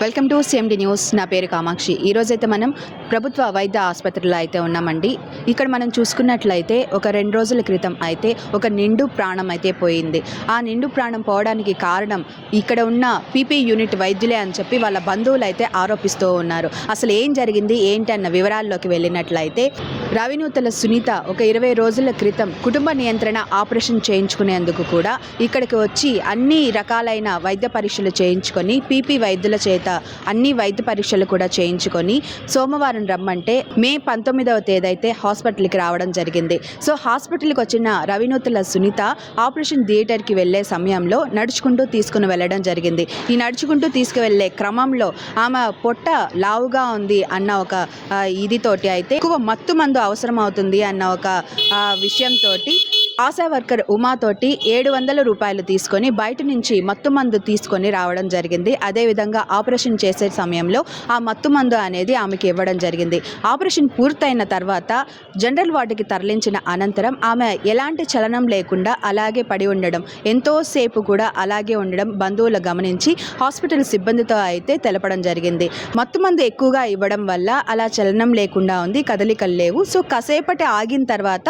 Welcome to CMD news. నా పేరు కామాక్షి. ఈరోజైతే మనం ప్రభుత్వ వైద్య ఆసుపత్రిలో అయితే ఉన్నామండి. ఇక్కడ మనం చూసుకున్నట్లయితే ఒక రెండు రోజుల క్రితం అయితే ఒక నిండు ప్రాణం అయితే పోయింది. ఆ నిండు ప్రాణం పోవడానికి కారణం ఇక్కడ ఉన్న పీపీ యూనిట్ వైద్యులే అని చెప్పి వాళ్ళ బంధువులు అయితే ఆరోపిస్తూ ఉన్నారు. అసలు ఏం జరిగింది? ఏంటన్న వివరాల్లోకి వెళ్ళినట్లయితే రవినూతల సునీత ఒక ఇరవై రోజుల క్రితం కుటుంబ నియంత్రణ ఆపరేషన్ చేయించుకునేందుకు కూడా ఇక్కడికి వచ్చి అన్ని రకాలైన వైద్య పరీక్షలు చేయించుకొని పీపీ వైద్యుల చేత అన్ని వైద్య పరీక్షలు కూడా చేయించుకొని సోమవారం రమ్మంటే మే పంతొమ్మిదవ తేదీ అయితే హాస్పిటల్కి రావడం జరిగింది. సో హాస్పిటల్కి వచ్చిన రవినూతుల సునీత ఆపరేషన్ థియేటర్కి వెళ్ళే సమయంలో నడుచుకుంటూ తీసుకుని వెళ్ళడం జరిగింది. ఈ నడుచుకుంటూ తీసుకువెళ్ళే క్రమంలో ఆమె పొట్ట లావుగా ఉంది అన్న ఒక ఇది తోటి అయితే ఎక్కువ మత్తు మందు అవసరం అవుతుంది అన్న ఒక విషయంతో ఆశా వర్కర్ ఉమాతోటి ఏడు వందల రూపాయలు తీసుకొని బయట నుంచి మత్తు మందు తీసుకొని రావడం జరిగింది. అదేవిధంగా ఆపరేషన్ చేసే సమయంలో ఆ మత్తు మందు అనేది ఆమెకి ఇవ్వడం జరిగింది. ఆపరేషన్ పూర్తయిన తర్వాత జనరల్ వార్డుకి తరలించిన అనంతరం ఆమె ఎలాంటి చలనం లేకుండా అలాగే పడి ఉండడం ఎంతోసేపు కూడా అలాగే ఉండడం బంధువులు గమనించి హాస్పిటల్ సిబ్బందితో అయితే తెలపడం జరిగింది. మత్తు మందు ఎక్కువగా ఇవ్వడం వల్ల అలా చలనం లేకుండా ఉంది కదలికలు లేవు. సో కాసేపటి ఆగిన తర్వాత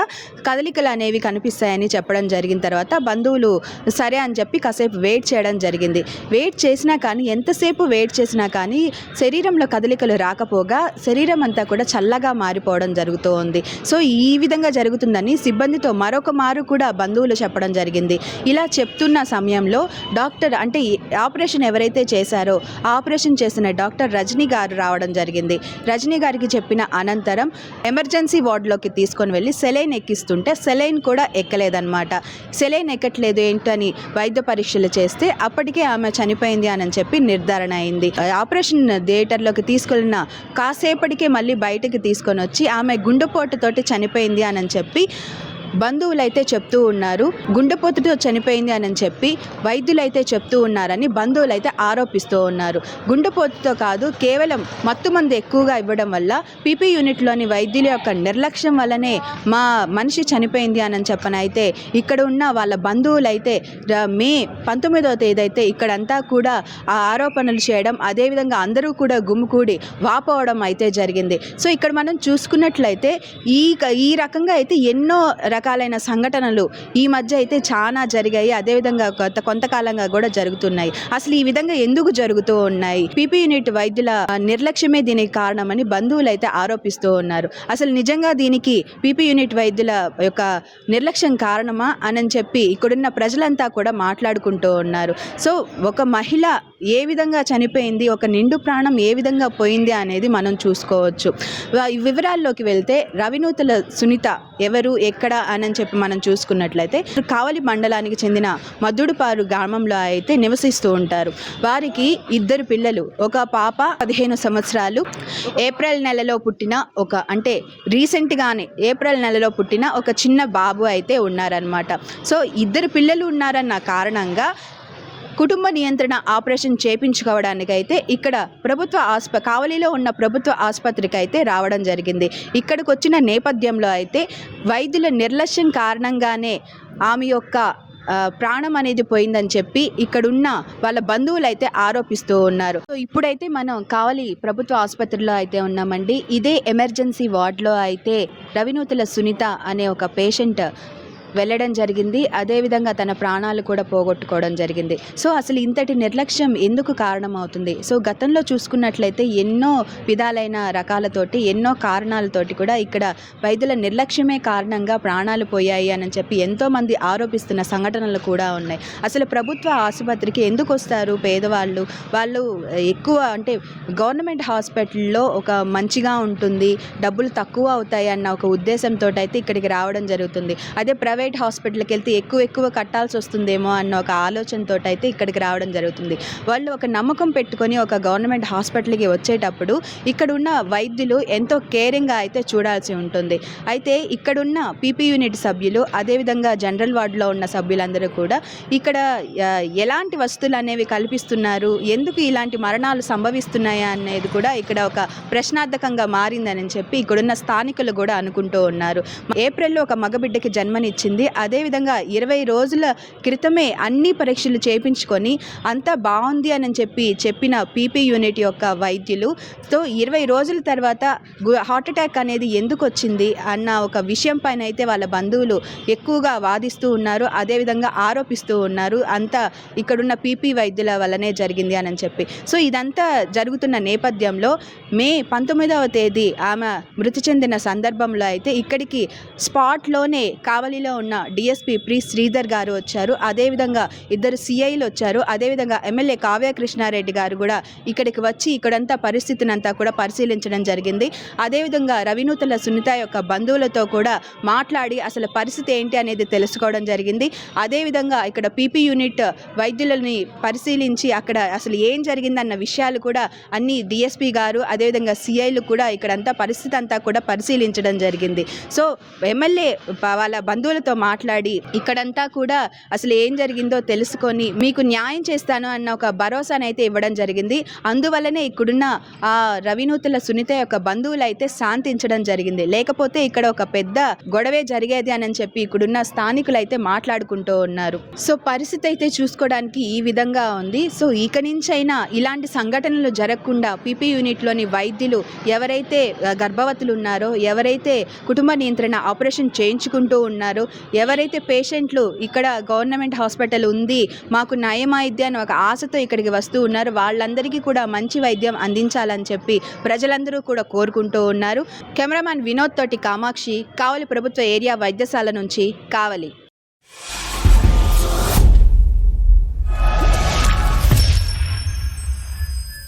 కదలికలు అనేవి కనిపిస్తాయని చెప్పడం జరిగిన తర్వాత బంధువులు సరే అని చెప్పి కాసేపు వెయిట్ చేయడం జరిగింది. వెయిట్ చేసినా కానీ ఎంతసేపు వెయిట్ చేసినా కానీ శరీరంలో కదలికలు రాకపోగా శరీరం అంతా కూడా చల్లగా మారిపోవడం జరుగుతూ ఉంది సో ఈ విధంగా జరుగుతుందని సిబ్బందితో మరొక మారు కూడా బంధువులు చెప్పడం జరిగింది. ఇలా చెప్తున్న సమయంలో డాక్టర్ అంటే ఆపరేషన్ ఎవరైతే చేశారో ఆ ఆపరేషన్ చేసిన డాక్టర్ రజనీ గారు రావడం జరిగింది. రజనీ గారికి చెప్పిన అనంతరం ఎమర్జెన్సీ వార్డులోకి తీసుకొని వెళ్ళి సెలైన్ ఎక్కిస్తుంటే సెలైన్ కూడా ఎక్కలేదన్నమాట సెలైన్ ఎక్కట్లేదు ఏంటని వైద్య పరీక్షలు చేస్తే అప్పటికే ఆమె చనిపోయింది అని చెప్పి నిర్ధారణ అయింది. ఆపరేషన్ థియేటర్లోకి తీసుకెళ్ళిన కాసేపటికే మళ్ళీ బయటకు తీసుకొని వచ్చి ఆమె గుండెపోటుతోటి చనిపోయింది అని చెప్పి బంధువులైతే చెప్తూ ఉన్నారు గుండెపోతుతో చనిపోయింది అని చెప్పి వైద్యులైతే చెప్తూ ఉన్నారని బంధువులైతే ఆరోపిస్తూ ఉన్నారు. గుండెపోతుతో కాదు కేవలం మత్తు మందు ఎక్కువగా ఇవ్వడం వల్ల పీపీ యూనిట్లోని వైద్యుల యొక్క నిర్లక్ష్యం వల్లనే మా మనిషి చనిపోయింది అని చెప్పనైతే ఇక్కడ ఉన్న వాళ్ళ బంధువులైతే మే పంతొమ్మిదవ తేదీ అయితే ఇక్కడంతా కూడా ఆ ఆరోపణలు చేయడం అదేవిధంగా అందరూ కూడా గుమ్ముకూడి వాపోవడం అయితే జరిగింది. సో ఇక్కడ మనం చూసుకున్నట్లయితే ఈ క- ఈ రకంగా అయితే ఎన్నో రకాలైన సంఘటనలు ఈ మధ్య అయితే చాలా జరిగాయి. అదేవిధంగా కొంత కొంతకాలంగా కూడా జరుగుతున్నాయి. అసలు ఈ విధంగా ఎందుకు జరుగుతూ ఉన్నాయి? పీపీ యూనిట్ వైద్యుల నిర్లక్ష్యమే దీనికి కారణమని బంధువులు అయితే ఆరోపిస్తూ ఉన్నారు. అసలు నిజంగా దీనికి పీపీ యూనిట్ వైద్యుల యొక్క నిర్లక్ష్యం కారణమా అని చెప్పి ఇక్కడున్న ప్రజలంతా కూడా మాట్లాడుకుంటూ ఉన్నారు. సో ఒక మహిళ ఏ విధంగా చనిపోయింది? ఒక నిండు ప్రాణం ఏ విధంగా పోయింది అనేది మనం చూసుకోవచ్చు. వివరాల్లోకి వెళ్తే రవినూతుల సునీత ఎవరు? ఎక్కడ? అని చెప్పి మనం చూసుకున్నట్లయితే కావలి మండలానికి చెందిన మద్దుడుపారు గ్రామంలో అయితే నివసిస్తూ ఉంటారు. వారికి ఇద్దరు పిల్లలు ఒక పాప పదిహేను సంవత్సరాలు ఏప్రిల్ నెలలో పుట్టిన ఒక అంటే రీసెంట్గానే ఏప్రిల్ నెలలో పుట్టిన ఒక చిన్న బాబు అయితే ఉన్నారనమాట సో ఇద్దరు పిల్లలు ఉన్నారన్న కారణంగా కుటుంబ నియంత్రణ ఆపరేషన్ చేపించుకోవడానికైతే అయితే ఇక్కడ ప్రభుత్వ ఆస్ప కావలిలో ఉన్న ప్రభుత్వ ఆసుపత్రికి అయితే రావడం జరిగింది. ఇక్కడికి వచ్చిన నేపథ్యంలో అయితే వైద్యుల నిర్లక్ష్యం కారణంగానే ఆమె యొక్క ప్రాణం అనేది పోయిందని చెప్పి ఇక్కడున్న వాళ్ళ బంధువులు అయితే ఆరోపిస్తూ ఉన్నారు. సో ఇప్పుడైతే మనం కావలి ప్రభుత్వ ఆసుపత్రిలో అయితే ఉన్నామండి. ఇదే ఎమర్జెన్సీ వార్డులో అయితే రవినూతుల సునీత అనే ఒక పేషెంట్ వెళ్ళడం జరిగింది. అదేవిధంగా తన ప్రాణాలు కూడా పోగొట్టుకోవడం జరిగింది. సో అసలు ఇంతటి నిర్లక్ష్యం ఎందుకు కారణమవుతుంది? సో గతంలో చూసుకున్నట్లయితే ఎన్నో విధాలైన రకాలతోటి ఎన్నో కారణాలతోటి కూడా ఇక్కడ వైద్యుల నిర్లక్ష్యమే కారణంగా ప్రాణాలు పోయాయి అని చెప్పి ఎంతోమంది ఆరోపిస్తున్న సంఘటనలు కూడా ఉన్నాయి. అసలు ప్రభుత్వ ఆసుపత్రికి ఎందుకు వస్తారు పేదవాళ్ళు? వాళ్ళు ఎక్కువ అంటే గవర్నమెంట్ హాస్పిటల్లో ఒక మంచిగా ఉంటుంది డబ్బులు తక్కువ అవుతాయి అన్న ఒక ఉద్దేశంతో అయితే ఇక్కడికి రావడం జరుగుతుంది. అదే ప్రైవేట్ ప్రైవేట్ హాస్పిటల్కి వెళ్తే ఎక్కువ ఎక్కువ కట్టాల్సి వస్తుందేమో అన్న ఒక ఆలోచనతో అయితే ఇక్కడికి రావడం జరుగుతుంది. వాళ్ళు ఒక నమ్మకం పెట్టుకొని ఒక గవర్నమెంట్ హాస్పిటల్కి వచ్చేటప్పుడు ఇక్కడున్న వైద్యులు ఎంతో కేరింగ్గా అయితే చూడాల్సి ఉంటుంది. అయితే ఇక్కడున్న పీపీ యూనిట్ సభ్యులు అదేవిధంగా జనరల్ వార్డులో ఉన్న సభ్యులందరూ కూడా ఇక్కడ ఎలాంటి వస్తువులు అనేవి కల్పిస్తున్నారు? ఎందుకు ఇలాంటి మరణాలు సంభవిస్తున్నాయా అనేది కూడా ఇక్కడ ఒక ప్రశ్నార్థకంగా మారిందని చెప్పి ఇక్కడున్న స్థానికులు కూడా అనుకుంటూ ఉన్నారు. ఏప్రిల్లో ఒక మగబిడ్డకి వచ్చింది అదేవిధంగా ఇరవై రోజుల క్రితమే అన్ని పరీక్షలు చేయించుకొని అంతా బాగుంది అని చెప్పి చెప్పిన పీపీ యూనిట్ యొక్క వైద్యులు. సో ఇరవై రోజుల తర్వాత గు- హార్ట్ అటాక్ అనేది ఎందుకు వచ్చింది అన్న ఒక విషయం పైన అయితే వాళ్ళ బంధువులు ఎక్కువగా వాదిస్తూ ఉన్నారు. అదేవిధంగా ఆరోపిస్తూ ఉన్నారు. అంతా ఇక్కడున్న పీపీ వైద్యుల వల్లనే జరిగింది అని చెప్పి. సో ఇదంతా జరుగుతున్న నేపథ్యంలో మే పంతొమ్మిదవ తేదీ ఆమె మృతి చెందిన సందర్భంలో అయితే ఇక్కడికి స్పాట్లోనే కావలిలో ఉన్న డిఎస్పి ప్రి శ్రీధర్ గారు వచ్చారు. అదేవిధంగా ఇద్దరు సిఐలు వచ్చారు. అదేవిధంగా ఎమ్మెల్యే కావ్య కృష్ణారెడ్డి గారు కూడా ఇక్కడికి వచ్చి ఇక్కడంతా పరిస్థితిని అంతా కూడా పరిశీలించడం జరిగింది. అదేవిధంగా రవినూతల సునీత యొక్క బంధువులతో కూడా మాట్లాడి అసలు పరిస్థితి ఏంటి అనేది తెలుసుకోవడం జరిగింది. అదేవిధంగా ఇక్కడ పీపీ యూనిట్ వైద్యులని పరిశీలించి అక్కడ అసలు ఏం జరిగిందన్న విషయాలు కూడా అన్ని డిఎస్పీ గారు అదేవిధంగా సిఐలు కూడా ఇక్కడంతా పరిస్థితి అంతా కూడా పరిశీలించడం జరిగింది. సో ఎమ్మెల్యే వాళ్ళ బంధువులతో మాట్లాడి ఇక్కడంతా కూడా అసలు ఏం జరిగిందో తెలుసుకొని మీకు న్యాయం చేస్తాను అన్న ఒక భరోసానైతే ఇవ్వడం జరిగింది. అందువల్లనే ఇక్కడున్న ఆ రవినూతుల సునీత యొక్క బంధువులు అయితే శాంతించడం జరిగింది. లేకపోతే ఇక్కడ ఒక పెద్ద గొడవే జరిగేది అని చెప్పి ఇక్కడున్న స్థానికులు అయితే మాట్లాడుకుంటూ ఉన్నారు. సో పరిస్థితి అయితే చూసుకోవడానికి ఈ విధంగా ఉంది. సో ఇక నుంచైనా ఇలాంటి సంఘటనలు జరగకుండా పీపీ యూనిట్లోని వైద్యులు ఎవరైతే గర్భవతులు ఉన్నారో ఎవరైతే కుటుంబ నియంత్రణ ఆపరేషన్ చేయించుకుంటూ ఉన్నారో ఎవరైతే పేషెంట్లు ఇక్కడ గవర్నమెంట్ హాస్పిటల్ ఉంది మాకు నయమైద్ది అని ఒక ఆశతో ఇక్కడికి వస్తూ ఉన్నారు వాళ్ళందరికీ కూడా మంచి వైద్యం అందించాలని చెప్పి ప్రజలందరూ కూడా కోరుకుంటూ ఉన్నారు. కెమెరామ్యాన్ వినోద్ తోటి కామాక్షి కావలి ప్రభుత్వ ఏరియా వైద్యశాల నుంచి కావలి.